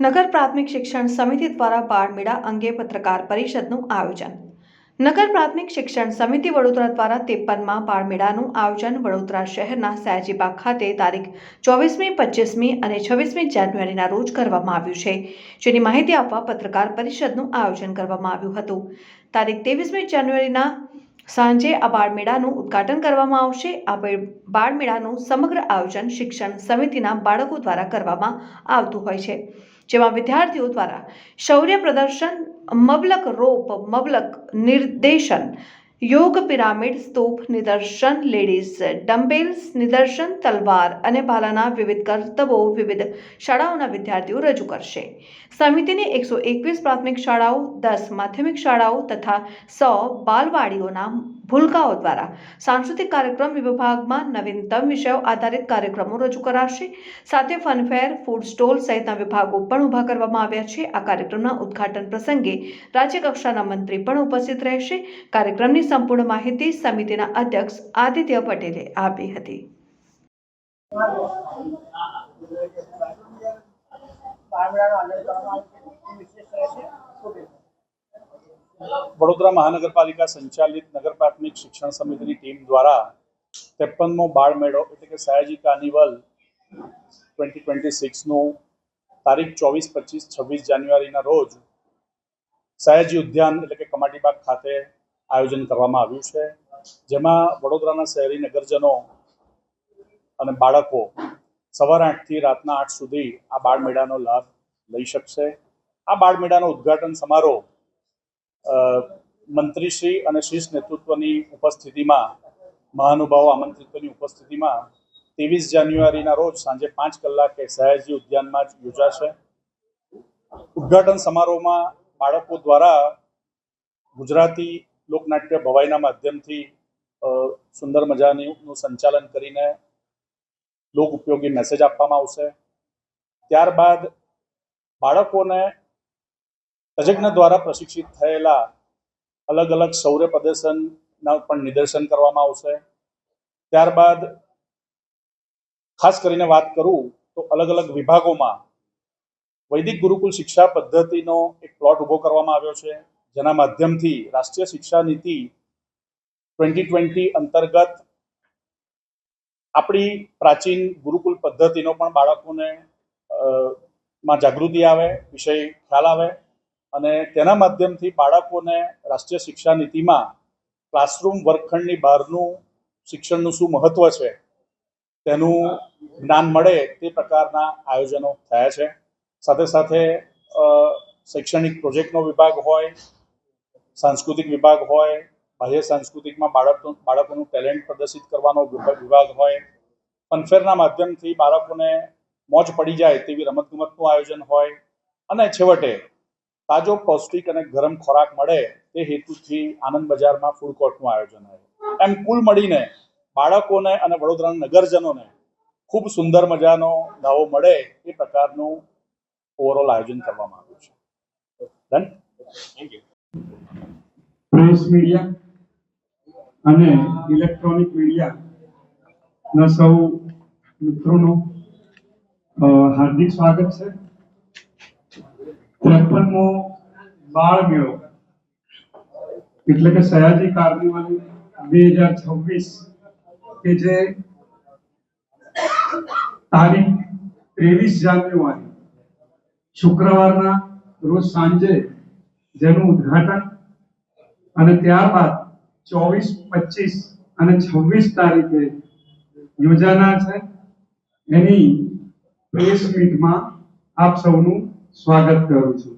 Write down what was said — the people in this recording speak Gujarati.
નગર પ્રાથમિક શિક્ષણ સમિતિ દ્વારા બાળમેળા અંગે પત્રકાર પરિષદનું આયોજન. નગર પ્રાથમિક શિક્ષણ સમિતિ વડોદરા દ્વારા ત્રેપનમાં બાળમેળાનું આયોજન વડોદરા શહેરના સયાજીબાગ ખાતે તારીખ ચોવીસમી પચીસમી અને છવ્વીસમી જાન્યુઆરીના રોજ કરવામાં આવ્યું છે. જેની માહિતી આપવા પત્રકાર પરિષદનું આયોજન કરવામાં આવ્યું હતું. તારીખ ત્રેવીસમી જાન્યુઆરીના સાંજે આ બાળમેળાનું ઉદ્ઘાટન કરવામાં આવશે. આ બાળમેળાનું સમગ્ર આયોજન શિક્ષણ સમિતિના બાળકો દ્વારા કરવામાં આવતું હોય છે, જેમાં વિદ્યાર્થીઓ દ્વારા શૌર્ય પ્રદર્શન, મબલક રોપ, મબલક નિર્દેશન યોગ પિરામિડ, સ્તૂપ, નિદર્શન, લેડીઝ, ડમ્બેલ્સ, નિદર્શન, તલવાર અને ભાલાના વિવિધ કરતબો વિવિધ શાળાઓના વિદ્યાર્થીઓ રજૂ કરશે. સમિતિની એકસો એકવીસ પ્રાથમિક શાળાઓ, દસ માધ્યમિક શાળાઓ તથા સો બાલવાડીઓના ભૂલકાઓ દ્વારા સાંસ્કૃતિક કાર્યક્રમ વિભાગમાં નવીનતમ વિષયો આધારિત કાર્યક્રમો રજૂ કરાશે. સાથે ફનફેર ફૂડ સ્ટોલ સહિતના વિભાગો પણ ઊભા કરવામાં આવ્યા છે. આ કાર્યક્રમના ઉદ્ઘાટન પ્રસંગે રાજ્યકક્ષાના મંત્રી પણ ઉપસ્થિત રહેશે. કાર્યક્રમની સંપૂર્ણ માહિતી સમિતિના અધ્યક્ષ આદિત્ય પટેલે આપી હતી? વડોદરા મહાનગરપાલિકા સંચાલિત નગર પ્રાથમિક શિક્ષણ સમિતિની ટીમ દ્વારા ત્રેપનમો બાળ મેળો એટલે કે સયાજી કાર્નિવલ ટ્વેન્ટી ટ્વેન્ટી સિક્સનું તારીખ ચોવીસ, પચીસ, છવ્વીસ જાન્યુઆરીના રોજ સયાજી ઉદ્યાન એટલે કે કમાટીબાગ ખાતે આયોજન કરવામાં આવ્યું છે. જેમાં વડોદરાના શહેરી નગરજનો અને બાળકો સવાર આઠથી રાતના આઠ સુધી આ બાળ મેળાનો લાભ લઈ શકશે. આ બાળ મેળાનો ઉદ્ઘાટન સમારોહ મંત્રીશ્રી અને શીર્ષ નેતૃત્વની ઉપસ્થિતિમાં, મહાનુભાવો આમંત્રિતોની ઉપસ્થિતિમાં ત્રેવીસ જાન્યુઆરીના રોજ સાંજે પાંચ કલાકે સયાજી ઉદ્યાનમાં જ યોજાશે. ઉદ્ઘાટન સમારોહમાં બાળકો દ્વારા ગુજરાતી લોકનાટ્ય ભવાઈના માધ્યમથી સુંદર મજાનું સંચાલન કરીને લોક ઉપયોગી મેસેજ આપવામાં આવશે. ત્યારબાદ બાળકોને તજજ્ઞ દ્વારા પ્રશિક્ષિત થયેલા અલગ અલગ સૌર્ય પ્રદર્શનના પણ નિદર્શન કરવામાં આવશે. ત્યારબાદ ખાસ કરીને વાત કરું તો અલગ અલગ વિભાગોમાં વૈદિક ગુરુકુલ શિક્ષા પદ્ધતિનો એક પ્લોટ ઊભો કરવામાં આવ્યો છે. જેના માધ્યમથી રાષ્ટ્રીય શિક્ષા નીતિ ટ્વેન્ટી ટ્વેન્ટી અંતર્ગત આપણી પ્રાચીન ગુરુકુલ પદ્ધતિનો પણ બાળકોને માં જાગૃતિ આવે, વિષય ખ્યાલ આવે અને તેના માધ્યમથી બાળકોને રાષ્ટ્રીય શિક્ષા નીતિમાં ક્લાસરૂમ વર્ગખંડની બહારનું શિક્ષણનું શું મહત્વ છે, તેનું જ્ઞાન મળે તે પ્રકારના આયોજનો થયા છે. સાથે સાથે શૈક્ષણિક પ્રોજેક્ટનો વિભાગ હોય સાંસ્કૃતિક વિભાગ હોય, બાહ્ય સાંસ્કૃતિકમાં બાળકો બાળકોનું ટેલેન્ટ પ્રદર્શિત કરવાનો વિભાગ હોય, ફનફેરના માધ્યમથી બાળકોને મોજ પડી જાય તેવી રમતગમતનું આયોજન હોય, અને છેવટે તાજો પૌષ્ટિક અને ગરમ ખોરાક મળે તે હેતુથી આનંદ બજારમાં ફૂડ કોર્ટનું આયોજન હોય. એમ કુલ મળીને બાળકોને અને વડોદરાના નગરજનોને ખૂબ સુંદર મજાનો દાવો મળે એ પ્રકારનું ઓવરઓલ આયોજન કરવામાં આવ્યું છે. Done thank you press media અને ઇલેક્ટ્રોનિક મીડિયાના સૌ મિત્રોનું હાર્દિક સ્વાગત છે. ત્રેપનમો બાળ મેળો એટલે કે સયાજી કાર્નિવલ બે હજાર છવ્વીસ કે જે તારીખ ત્રેવીસ જાન્યુઆરી શુક્રવારના રોજ સાંજે જેનું ઉદ્ઘાટન અને ત્યારબાદ ચોવીસ, પચીસ અને છવ્વીસ તારીખે યોજાનાર છે. એની પ્રેસ મીટમાં આપ સૌનું સ્વાગત કરું છું.